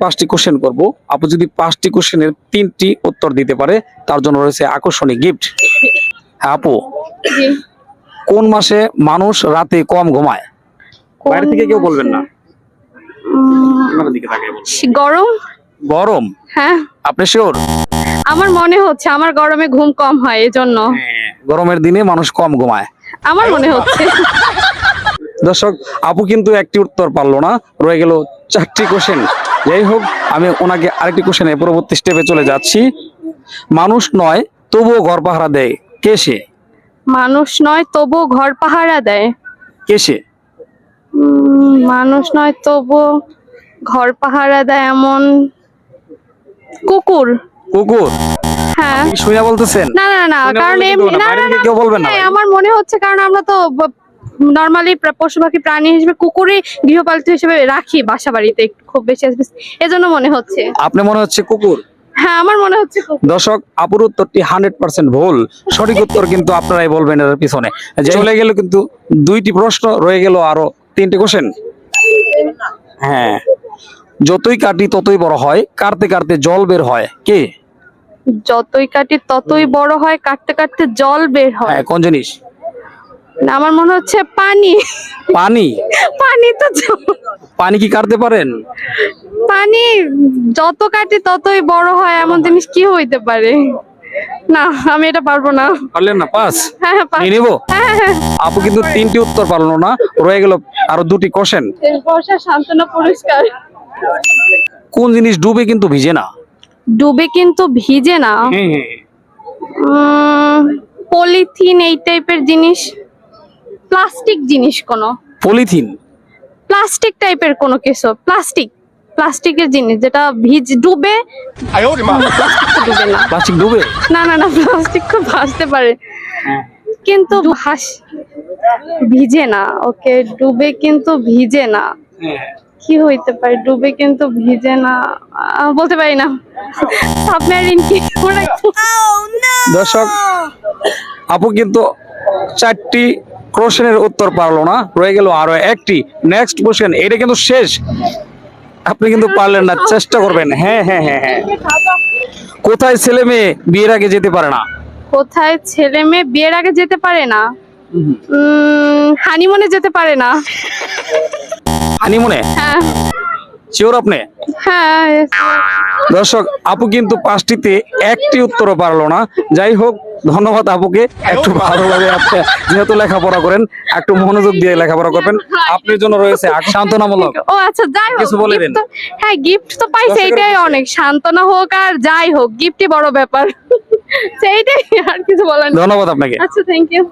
পাঁচটি কোশ্চেন করব। আপু যদি পাঁচটি কোশ্চেনের তিনটি উত্তর দিতে পারে তার জন্য রয়েছে আকর্ষণীয় গিফট হ্যাঁ আপু? কোন মাসে মানুষ রাতে কম ঘুমায়? বাইরে থেকে কেউ বলবেন না। গরম? গরম? হ্যাঁ। আপনি শিওর আমার মনে হচ্ছে আমার গরমে ঘুম কম হয় এজন্য। গরমের দিনে মানুষ কম ঘুমায়। আমার মনে হচ্ছে। দর্শক আপু কিন্তু একটি উত্তর পারল না। রয়ে গেল চারটি কোশ্চেন যাই হোক আমি ওনাকে আরেকটি কোশ্চেনে পরবর্তী স্টেপে চলে যাচ্ছি। মানুষ নয় তবুও ঘর পাহারা দেয়। কে সে? মানুষ নয় তবু ঘর পাহারা দেয়। কে সে? মানুষ নয় তবু ঘর পাহারা দেয় এমন কুকুর। কুকুর? হ্যাঁ। শুনে বলতেছেন? না না না কারণ? না না না কেউ বলবে না। হ্যাঁ, আমার মনে হচ্ছে কারণ আমরা তো নর্মালি পশু পাখি প্রাণী হিসেবে কুকুরই গৃহপালিত হিসেবে রাখি বাসা বাড়িতে খুব বেশি এজন্য মনে হচ্ছে। আপনি মনে হচ্ছে কুকুর? হ্যাঁ আমার মনে হচ্ছে দর্শক আপুর উত্তরটি হান্ড্রেড পার্সেন্ট ভুল। সঠিক উত্তর কিন্তু আপনারাই বলবেন এর পিছনে। যে চলে গেল কিন্তু দুইটি প্রশ্ন রয়ে গেল আরও তিনটি কোশ্চেন হ্যাঁ যতই কাটি ততই বড় হয় কাটতে কাটতে জল বের হয় কে? যতই কাটি ততই বড় হয় কাটতে কাটতে জল বের হয়। হ্যাঁ কোন জিনিস? না, আমার মনে হচ্ছে পানি। পানি? পানি তো পানি কি কাটতে পারেন? পানি যত কাটে ততই বড় হয় এমন জিনিস কি হইতে পারে? না আমি এটা পারব না। পারলেন না? পাস? হ্যাঁ হ্যাঁ নিয়ে নিবো? আপু কিন্তু তিনটি উত্তর পারল না রয়ে গেল আরও দুটি কোশ্চেন। বর্ষা শান্তনা পুরস্কার। কোন জিনিস ডুবে কিন্তু ভিজে না? ডুবে কিন্তু ভিজে না? পলিথিন এই টাইপের জিনিস। প্লাস্টিক জিনিস কোনো? পলিথিন। প্লাস্টিক টাইপের কোনো কিছু? প্লাস্টিক। প্লাস্টিকের জিনিস যেটা ভিজ ডুবে। প্লাস্টিক ডুবে না। প্লাস্টিক ডুবে? না না না প্লাস্টিক খুব ভাসতে পারে। কিন্তু ভাস ভিজে না ওকে? ডুবে কিন্তু ভিজে না। কি হইতে পারে? ডুবে কিন্তু ভিজে না। বলতে পারি না। সাবমেরিন কি কি? দর্শক আপু কিন্তু চারটি কোশ্চেনের উত্তর পারল না। রয়ে গেল আরও একটি। নেক্সট কোশ্চেন এটা কিন্তু শেষ। আপনি কিন্তু পারলেন না চেষ্টা করবেন। হ্যাঁ হ্যাঁ হ্যাঁ হ্যাঁ। কোথায় ছেলে মেয়ে বিয়ের আগে যেতে পারে না? কোথায় ছেলে মেয়ে বিয়ের আগে যেতে পারে না? হানিমুনে যেতে পারে না। হানিমুনে? হ্যাঁ। শিওর আপনি? হ্যাঁ দর্শক আপু কিন্তু পাঁচটিতে একটি উত্তরও পারল না। যাই হোক ধন্যবাদ আপুকে। একটু ভালোভাবে আপনি যেহেতু লেখাপড়া করেন একটু মনোযোগ দিয়ে লেখাপড়া করবেন। আপনার জন্য রয়েছে সান্ত্বনামূলক। ও আচ্ছা যাই হোক কিছু বলে দিন। হ্যাঁ গিফট তো পাইছে এটাই অনেক। সান্ত্বনা হোক আর যাই হোক গিফটই বড় ব্যাপার। সেইটাই আর কিছু বলার। ধন্যবাদ আপনাকে। আচ্ছা থ্যাংক ইউ